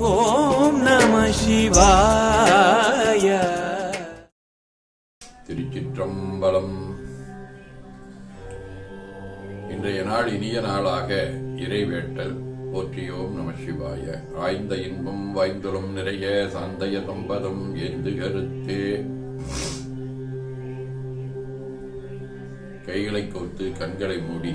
ஓம் நம சிவாய. திருச்சிற்றம்பலம். இன்றைய நாள் இனிய நாளாக இறைவேட்டல். போற்றியோம் நம சிவாய. ஆய்ந்த இன்பம் வாய்ந்தலும் நிறைய சந்தைய சம்பதம் எந்து கருத்தே. கைகளை கோர்த்து கண்களை மூடி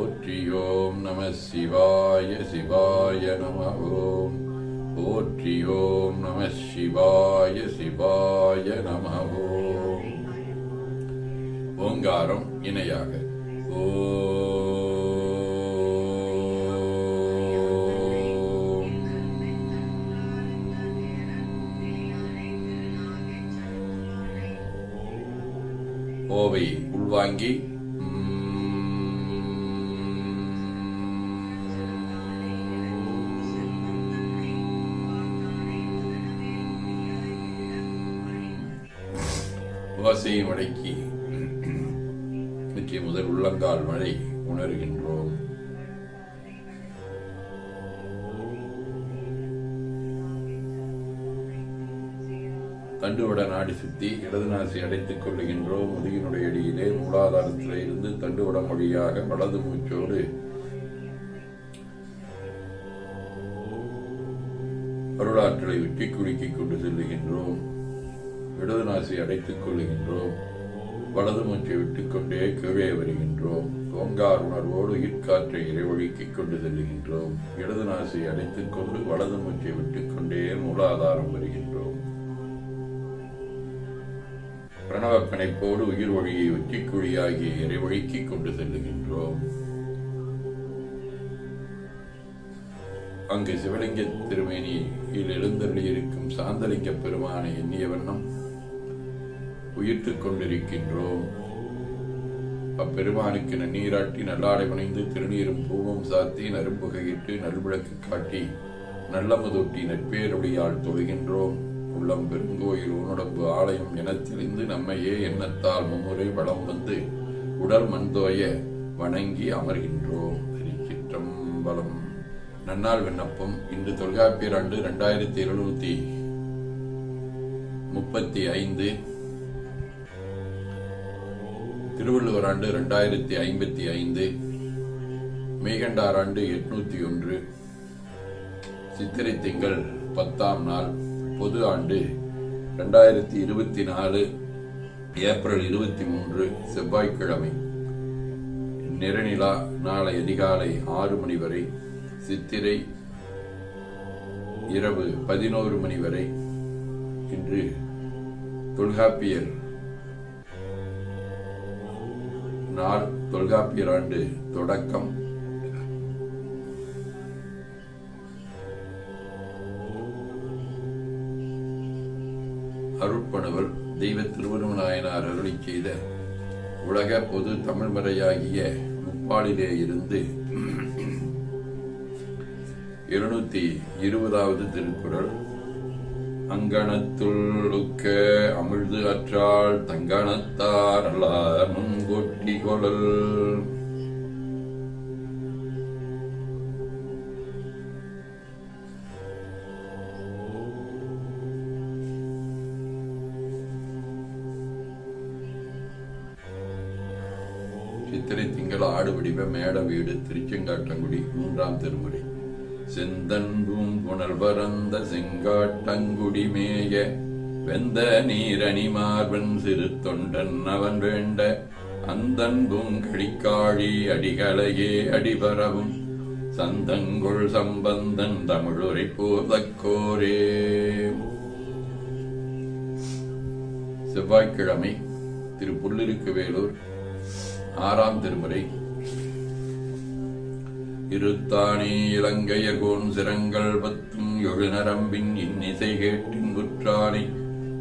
போற்றி ஓம் நம சிவாய சிவாய நம ஓம். போற்றி ஓம் நம சிவாய சிவாய நம ஓம். ஓங்காரம் இணையாக. ஓம். ஓவை உள்வாங்கி ஓசையை மடக்கி நிச்சய முதல் உள்ளங்கால் மழை உணர்கின்றோம். தண்டுவட நாடி சுத்தி இடது நாசி அடைத்துக் கொள்ளுகின்றோம். முதுகினுடைய அடியிலே மூலாதாரத்தில் இருந்து தண்டுவடம் வழியாக வலது மூச்சோடு அருளாற்றலை வெட்டி குலுக்கிக் கொண்டு செல்லுகின்றோம். இடது நாசி அடைத்துக் கொள்ளுகின்றோம் வலது மூச்சை விட்டுக்கொண்டே கீழே வருகின்றோம். ஓங்கார் உணர்வோடு ஈர்க்காற்றை இறைவழிக்கிக் கொண்டு செல்லுகின்றோம். இடது நாசி அடைத்துக் கொண்டு வலது மூச்சை விட்டுக்கொண்டே மூலாதாரம் வருகின்றோம். பிரணவ பிணைப்போடு உயிர் வழியை ஒற்றிக்குழியாகிய இறைவழிக்கிக் கொண்டு செல்லுகின்றோம். அங்கு சிவலிங்க திருமேனியில் எழுந்தருளியிருக்கும் சாந்தலிங்க பெருமானை எண்ணிய வண்ணம் உயிர்த்து கொண்டிருக்கின்றோம் அப்பெருமானுக்கு நன்னீராட்டி நல்லாடை வணைந்து திருநீரும் பூவும் சாத்தி நரும்புகையிட்டு நல்விளக்கு காட்டி நல்லமதொட்டி நட்பேருடையால் தொழுகின்றோம். உள்ளம் பெருங்கோயில் உணடம்பு ஆலயம் என தெளிந்து நம்மையே எண்ணத்தால் மும்முறை வளம் வந்து உடல் மண்தோய வணங்கி அமர்கின்றோம். திருச்சிற்றம்பலம். நன்னாள் விண்ணப்பம். இன்று தொல்காப்பியர் ஆண்டு இரண்டாயிரத்தி எழுநூத்தி முப்பத்தி ஐந்து. திருவள்ளுவர் ஆண்டு இரண்டாயிரத்தி ஐம்பத்தி ஐந்து மேகண்டார் ஆண்டு எட்நூத்தி ஒன்று சித்திரை திங்கள் பத்தாம் நாள் பொது ஆண்டு இரண்டாயிரத்தி இருபத்தி நாலு ஏப்ரல் இருபத்தி மூன்று செவ்வாய்க்கிழமை. நிறநிலா நாளை அதிகாலை ஆறு மணி வரை சித்திரை இரவு பதினோரு மணி வரை இன்று தொல்காப்பியர் நாள் தொல்காப்பியர் ஆண்டு தொடக்கம். அருட்பணவர் தெய்வ திருவருமநாயனார் அருளி செய்த உலக பொது தமிழ்மறையாகிய முப்பாளிலே இருந்து இருநூத்தி இருபதாவது திருக்குறள். அங்கணத்துள்ளுக்க அமிழ்து அற்றாள் தங்கணத்தார் அல்லார் முன்கொட்டி கொழல் சித்திரை திங்கள் ஆடு வடிவ மேட வீடு திருச்செங்காட்டங்குடி மூன்றாம் திருமுறை. செந்தன்பும் புனல் பரந்த செங்காட்டங்குடி மேய வெந்த நீரணி மார்பன் சிறு தொண்டன் அவன் வேண்ட அந்தன்பும் கழிக்காழி அடிகளையே அடிபரவும் சந்தங்குள் சம்பந்தன் தமிழுரை போதக்கோரே செவ்வாய்க்கிழமை திரு புல்லிருக்கு வேலூர் ஆறாம் திருமுறை இருத்தானே இலங்கையர்கோன் சிரங்கள் பத்தும் எழுநரம்பின் இன்னிசை கேட்டின் குற்றானை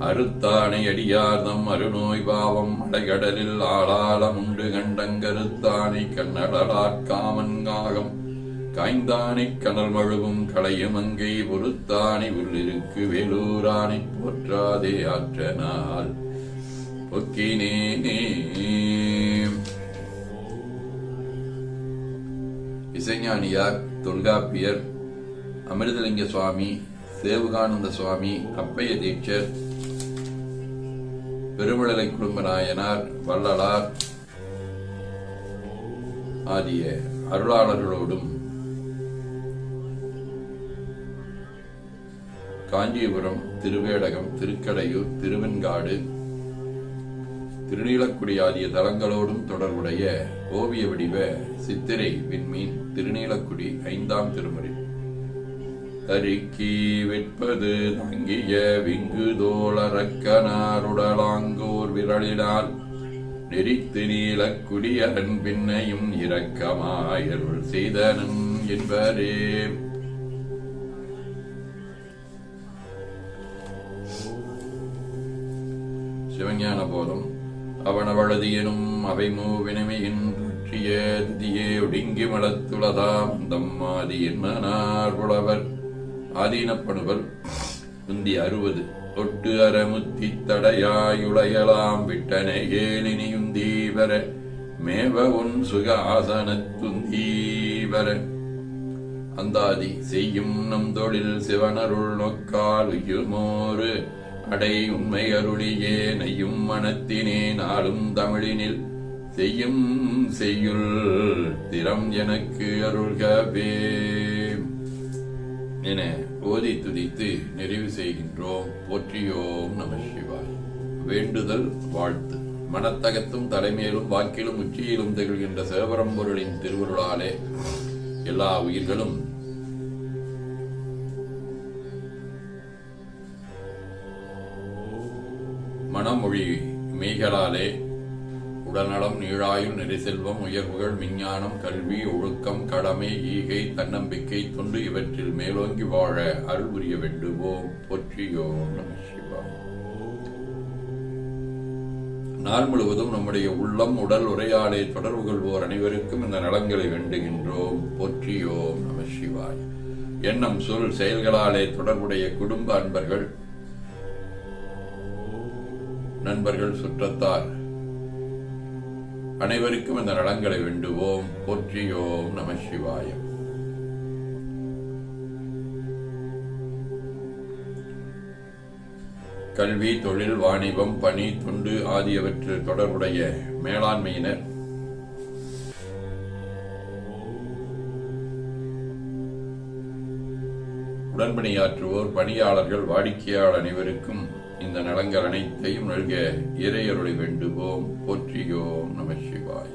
அறுத்தானை அடியார்தம் அருநோய் பாவம் அடைகடலில் ஆளாளம் உண்டு கண்டங்கருத்தானை கண்ணடலாக்காமன்காகம் காய்ந்தானை கனல் மழுவும் களையமங்கை பொறுத்தானை உள்ளிருக்கு வேலூரானை போற்றாதே ஆற்றனால் பொக்கினேனே. இசைஞானியார் தொல்காப்பியர் அமிர்தலிங்க சுவாமி தேவகானந்த சுவாமி அப்பைய தீட்சர் பெருமிழலை குடும்ப நாயனார் வள்ளலார் ஆகிய அருளாளர்களோடும் காஞ்சிபுரம் திருவேடகம் திருக்கடையூர் திருவெண்காடு திருநீலக்குடி ஆகிய தலங்களோடும் தொடர்புடைய ஓவிய வடிவ சித்திரை விண்மீன் திருநீலக்குடி ஐந்தாம் திருமுறை. தருக்கி விற்பது தங்கிய விங்கு தோளரக்கனாருடலாங்கோர் விரலினால் நெறித்து நீலக்குடியரன் பின்னையும் இரக்கமாயருள் செய்தனன் என்பரே. சிவஞான போதம் அவனவளது எனும் அவை மூவினமையின் பற்றிய திதியே ஒடுங்கி மலத்துளதாம் தம்மாதி என்மனார் புலவர் ஆதீனப்படுவர் முந்தி அறுபது. தொட்டு அறமுத்தி தடையாயுளையலாம். விட்டனை ஏலினியுந்தீவர மேவ உன் சுக ஆசனத்துந்தீவர அந்தாதி செய்யும் நம் தொழில் சிவனருள் நோக்கால் உயுமோறு அடை உண்மை அருளியே நையும் மனத்தினே நாளும் தமிழினில் செய்யும் செய்யுள் திறம் எனக்கு அருள்கவே. என ஓதி துதித்து நிறைவு செய்கின்றோம். போற்றியோம் நம சிவாய். வேண்டுதல் வாழ்த்து. மனத்தகத்தும் தலைமையிலும் வாக்கிலும் உச்சியிலும் திகழ்கின்ற சிவபரம்பொருளின் திருவருளாலே எல்லா உயிர்களும் மனமொழி மெய்களாலே உடல்நலம் நீழாயுள் நெரிசெல்வம் உயர்வுகள் விஞ்ஞானம் கல்வி ஒழுக்கம் கடமை ஈகை தன்னம்பிக்கை தொண்டு இவற்றில் மேலோங்கி வாழ அருள் புரிய வேண்டுவோம் பொற்றியோ நம சிவா. நாள் முழுவதும் நம்முடைய உள்ளம் உடல் உரையாடை தொடர்பு கொள்வோர் அனைவருக்கும் இந்த நலங்களை வேண்டுகின்றோம். போற்றியோம் நம சிவாய். எண்ணம் சொல் செயல்களாலே தொடர்புடைய குடும்ப அன்பர்கள் நண்பர்கள் சுற்றத்தார் அனைவருக்கும் இந்த நலங்களை வேண்டுவோம். போற்றியோம் நம சிவாயம் கல்வி தொழில் வாணிபம் பணி தொண்டு ஆகியவற்றில் தொடர்புடைய மேலாண்மையினர் உடன்பணியாற்றுவோர் பணியாளர்கள் வாடிக்கையாளர் அனைவருக்கும் இந்த நலங்கள் அனைத்தையும் நல்க இறையருளை வேண்டுவோம். போற்றியோம் நம சிவாய்.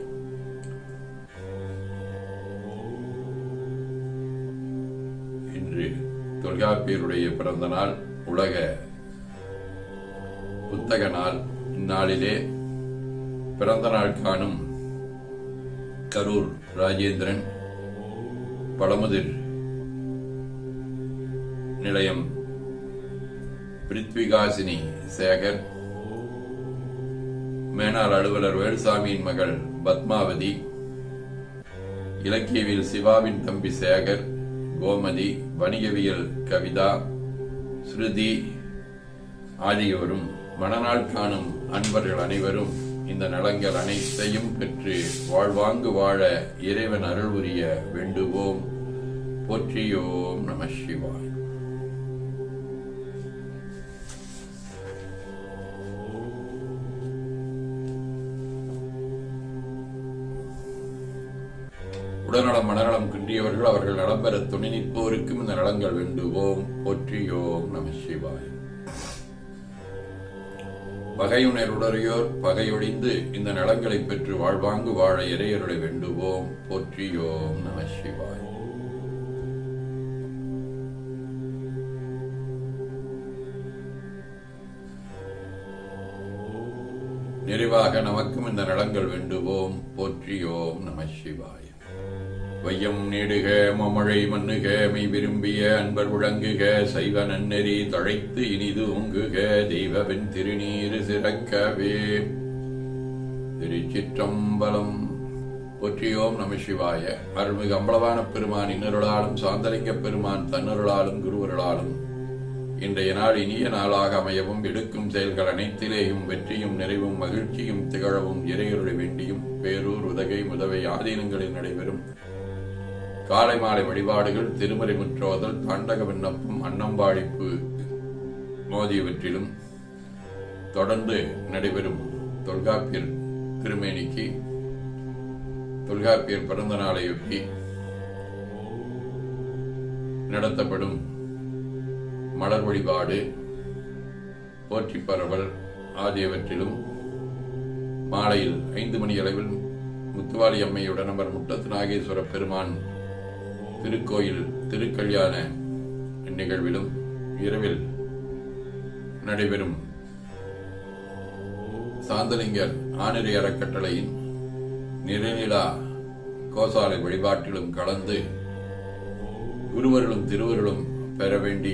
இன்று தொல்காப்பியருடைய பிறந்த நாள் உலக புத்தக நாள். இந்நாளிலே பிறந்த நாள் காணும் கரூர் ராஜேந்திரன் பழமுதிர் நிலையம் பிரித்விகாசினி சேகர். மேனாள் அலுவலர் வேலுசாமியின் மகள் பத்மாவதி. இலக்கியவில் சிவாவின் தம்பி சேகர் கோமதி வணிகவியல் கவிதா ஸ்ருதி ஆகியோரும் மனநாள் காணும் அன்பர்கள் அனைவரும் இந்த நலங்கள் அனைத்தையும் பெற்று வாழ்வாங்கு வாழ இறைவன் அருள் உரிய வேண்டுவோம். போற்றியோம் நம சிவாய். உடல்நலம் மனநலம் குன்றியவர்கள் அவர்கள் நலம் பெற துணை நிற்போருக்கும் இந்த நலங்கள் வேண்டுவோம். போற்றியோம் நம சிவாய். பகையுணருடையோர் பகையொழிந்து இந்த நலங்களை பெற்று வாழ்வாங்கு வாழ இறையருளை வேண்டுவோம். போற்றியோம் நம சிவாய். நிறைவாக நமக்கும் இந்த நலங்கள் வேண்டுவோம். போற்றியோம் நம சிவாய். வையம் நீடுக மமழை மண்ணுக மெய் விரும்பிய அன்பர் விளங்குக சைவ நன்னெறி தழைத்து இனிது உங்குக தெய்வவின் திருநீர் சிறக்கவே. திருச்சிற்றம்பலம். போற்றியோம் நம சிவாய. அருள்மிகு அம்பளவான பெருமான் இன்னருளாலும் சாந்தலிங்க பெருமான் தன்னருளாலும் குருவருளாலும் இன்றைய நாள் இனிய நாளாக அமையவும் எடுக்கும் செயல்கள் அனைத்திலேயும் வெற்றியும் நிறைவும் மகிழ்ச்சியும் திகழவும் இறையருளை வேண்டியும் பேரூர் உதகை முதவை ஆதீனங்களில் நடைபெறும். காலை மாலை வழிபாடுகள் திருமறை முற்றோதல் தாண்டக விண்ணப்பம் அன்னம்பாடிப்பு மோதியவற்றிலும் தொடர்ந்து நடைபெறும். தொல்காப்பியர் திருமேனிக்கு தொல்காப்பியர் பிறந்த நாளையொட்டி நடத்தப்படும் மலர் வழிபாடு போற்றி பரவல் ஆகியவற்றிலும் மாலையில் ஐந்து மணி அளவில் முத்துவாளி அம்மையுடன் அமர் முட்டத்து நாகேஸ்வர பெருமான் திருக்கோயில் திருக்கல்யாண நிகழ்விலும் இரவில் நடைபெறும் சாந்தலிங்கர் ஆனிரை அறக்கட்டளையின் நிறைநிலா கோசாலை வழிபாட்டிலும் கலந்து குருவர்களும் திருவர்களும் பெற வேண்டி